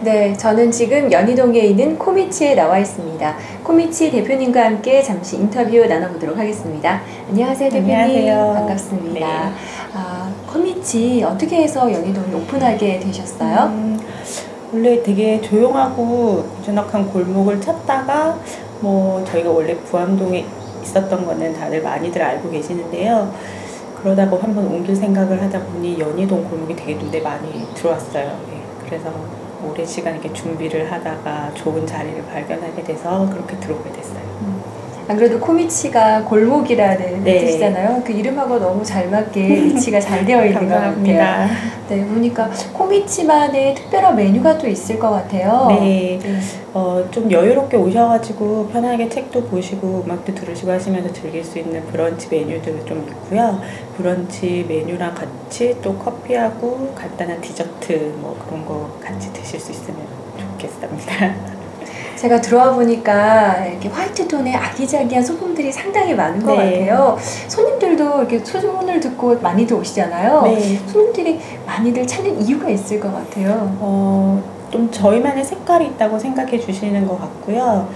네, 저는 지금 연희동에 있는 코미치에 나와 있습니다. 코미치 대표님과 함께 잠시 인터뷰 나눠보도록 하겠습니다. 안녕하세요, 대표님. 안녕하세요. 반갑습니다. 네. 아, 코미치 어떻게 해서 연희동에 오픈하게 되셨어요? 음, 원래 되게 조용하고 유준덕한 골목을 찾다가 뭐 저희가 원래 부암동에 있었던 거는 다들 많이들 알고 계시는데요. 그러다가 한번 옮길 생각을 하다 보니 연희동 골목이 되게 눈에 많이 들어왔어요. 예, 그래서 오랜 시간 이렇게 준비를 하다가 좋은 자리를 발견하게 돼서 그렇게 들어오게 됐어요. 안 그래도 코미치가 골목이라는 네. 뜻이잖아요. 그 이름하고 너무 잘 맞게 위치가 잘 되어 있는 것 같아요. 네, 보니까 코미치만의 특별한 메뉴가 또 있을 것 같아요. 네. 네. 어, 좀 여유롭게 오셔가지고 편하게 책도 보시고 음악도 들으시고 하시면서 즐길 수 있는 브런치 메뉴들이 좀 있고요. 브런치 메뉴랑 같이 또 커피하고 간단한 디저트 뭐 그런 거 같이 드실 수 있으면 좋겠습니다. 제가 들어와 보니까 이렇게 화이트 톤의 아기자기한 소품들이 상당히 많은 것 네. 같아요. 손님들도 이렇게 소문을 듣고 많이들 오시잖아요. 네. 손님들이 많이들 찾는 이유가 있을 것 같아요. 어, 좀 저희만의 색깔이 있다고 생각해 주시는 것 같고요.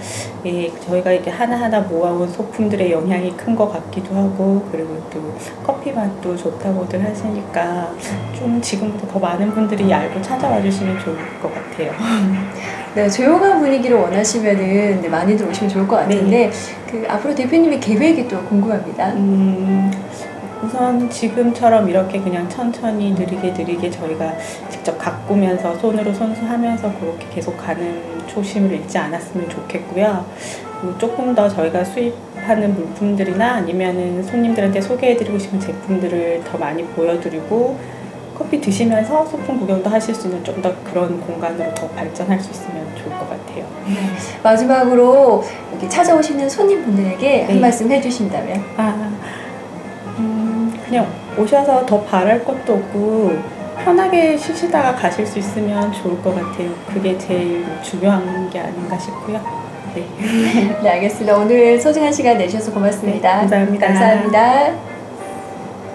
예, 저희가 이제 하나하나 모아온 소품들의 영향이 큰 것 같기도 하고, 그리고 또 커피 맛도 좋다고들 하시니까 좀 지금보다 더 많은 분들이 알고 찾아와 주시면 좋을 것 같아요. 네, 조용한 분위기를 원하시면은 네, 많이들 오시면 좋을 것 같은데 그 앞으로 대표님의 계획이 또 궁금합니다. 음, 우선 지금처럼 이렇게 그냥 천천히 느리게 느리게 저희가 직접 가꾸면서 손으로 손수하면서 그렇게 계속 가는 초심을 잃지 않았으면 좋겠고요. 그리고 조금 더 저희가 수입하는 물품들이나 아니면은 손님들한테 소개해드리고 싶은 제품들을 더 많이 보여드리고 커피 드시면서 소품 구경도 하실 수 있는 좀 더 그런 공간으로 더 발전할 수 있으면 좋을 것 같아요. 마지막으로 이렇게 찾아오시는 손님분들에게 한 네. 말씀 해주신다면 아, 음, 그냥 오셔서 더 바랄 것도 없고 편하게 쉬시다가 가실 수 있으면 좋을 것 같아요. 그게 제일 중요한 게 아닌가 싶고요. 네. 네 알겠습니다. 오늘 소중한 시간 내주셔서 고맙습니다. 네, 감사합니다. 감사합니다.